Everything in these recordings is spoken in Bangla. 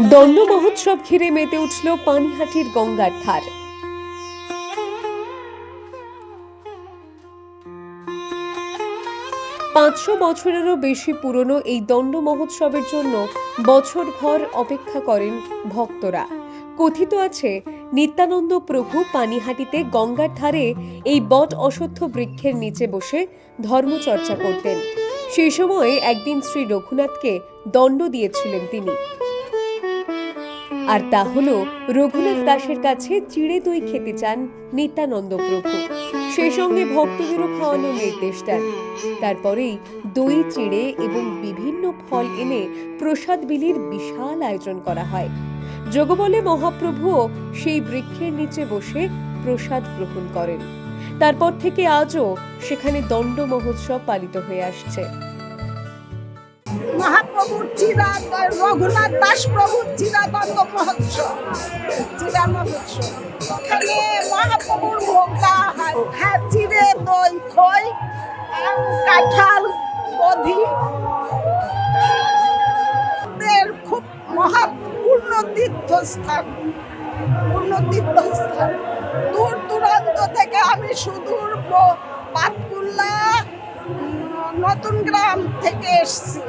দণ্ড মহোৎসব ঘিরে মেতে উঠল পানিহাটির গঙ্গার ধার। পাঁচশো বছরেরও বেশি পুরনো এই দণ্ড মহোৎসবের জন্য বছরভর অপেক্ষা করেন ভক্তরা। কথিত আছে, নিত্যানন্দ প্রভু পানিহাটিতে গঙ্গার ধারে এই বট অশ্বত্থ বৃক্ষের নিচে বসে ধর্মচর্চা করতেন। সেই সময় একদিন শ্রী রঘুনাথকে দণ্ড দিয়েছিলেন তিনি। আর তা হলো রঘুনাথ দাসের কাছে চিড়ে দই খেতে চান নিত্যানন্দ প্রভু। সেই সঙ্গে ভক্তদেরও খাওয়ানোর নির্দেশ দেন। তারপরেই দই, চিড়ে এবং বিভিন্ন ফল এনে প্রসাদ বিলির বিশাল আয়োজন করা হয়। যোগবলে মহাপ্রভুও সেই বৃক্ষের নিচে বসে প্রসাদ গ্রহণ করেন। তারপর থেকে আজও সেখানে দণ্ড মহোৎসব পালিত হয়ে আসছে। মহাপ্রভুর চিরা রঘুনাথ দাস প্রভুর চিরাদণ্ড মহোৎসব। চিরা মহোৎসব। ওখানে মহাপ্রভুর ভোগ দেওয়া হয়। হ্যাঁ চিড়ে, দই, খই, কাঁঠাল বধি খুব মহাপূর্ণ তীর্থস্থান পূর্ণ তীর্থস্থান নতুন গ্রাম থেকে এসছি।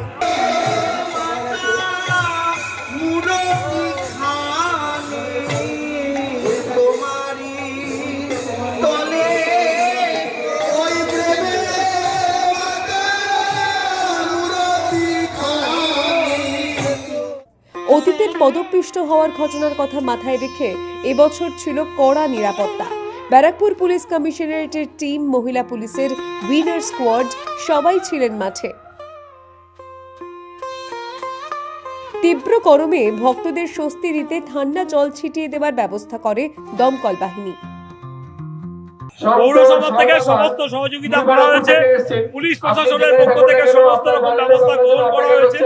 অতীতের পদপিষ্ট হওয়ার ঘটনার কথা মাথায় রেখে এবছর ছিল কড়া নিরাপত্তা। ব্যারাকপুর পুলিশ কমিশনারেটের টিম মহিলা পুলিশের উইনার স্কোয়াড, সবাই ছিলেন মাঠে। তীব্র গরমে ভক্তদের স্বস্তি দিতে ঠান্ডা জল ছিটিয়ে দেওয়ার ব্যবস্থা করে দমকল বাহিনী। পৌরসভা থেকে সমস্ত সহযোগিতা করা হয়েছে। পুলিশ প্রশাসনের পক্ষ থেকে সমস্ত রকম ব্যবস্থা গ্রহণ করা হয়েছে।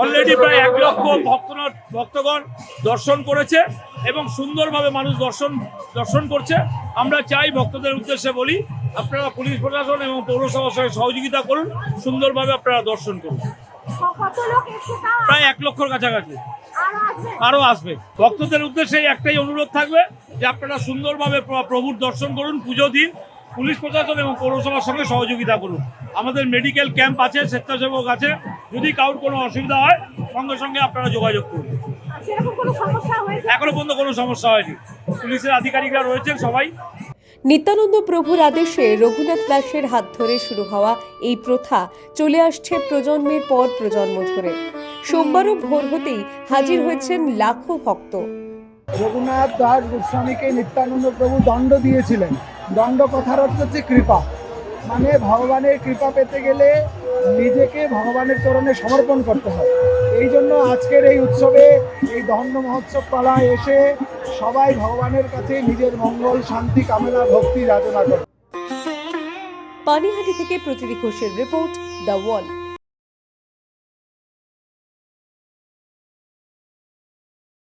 অলরেডি প্রায় এক লক্ষ ভক্তগণ ভক্তগণ দর্শন করেছে এবং সুন্দরভাবে মানুষ দর্শন দর্শন করছে। আমরা চাই ভক্তদের উদ্দেশ্যে বলি আপনারা পুলিশ প্রশাসন এবং পৌরসভার সঙ্গে সহযোগিতা করুন সুন্দরভাবে আপনারা দর্শন করুন। প্রায় এক লক্ষর কাছাকাছি। আর আরও আসবে। ভক্তদের উদ্দেশ্যে একটাই অনুরোধ থাকবে যে আপনারা সুন্দরভাবে প্রভুর দর্শন করুন পুজো দিন পুলিশ প্রশাসন এবং পৌরসভার সঙ্গে সহযোগিতা করুন। আমাদের মেডিকেল ক্যাম্প আছে স্বেচ্ছাসেবক আছে যদি কারোর কোনো অসুবিধা হয় সঙ্গে সঙ্গে আপনারা যোগাযোগ করুন। সেরকম কোনো সমস্যা হয়েছে? এখনও পর্যন্ত কোনো সমস্যা হয়নি। পুলিশের আধিকারিকরা রয়েছেন সবাই। নিত্যানন্দ প্রভুর আদেশে রঘুনাথ দাসের হাত ধরে শুরু হওয়া এই প্রথা চলে আসছে প্রজন্মের পর প্রজন্ম ধরে। সোমবারও ভোর হতেই হাজির হয়েছেন লাখো ভক্ত। রঘুনাথ দাস গোস্বামীকে নিত্যানন্দ প্রভু দণ্ড দিয়েছিলেন। দণ্ড কথার অর্থ হচ্ছে কৃপা। মানে ভগবানের কৃপা পেতে গেলে নিজেকে ভগবানের চরণে সমর্পণ করতে হয়। এই জন্য আজকের এই উৎসবে, এই দণ্ড মহোৎসব পালায় এসে সবাই ভগবানের কাছে নিজের মঙ্গল, শান্তি, কামনা, ভক্তি যাচনা করে। পানিহাটি থেকে প্রতিটি ঘোষের রিপোর্ট দ্য ওয়াল।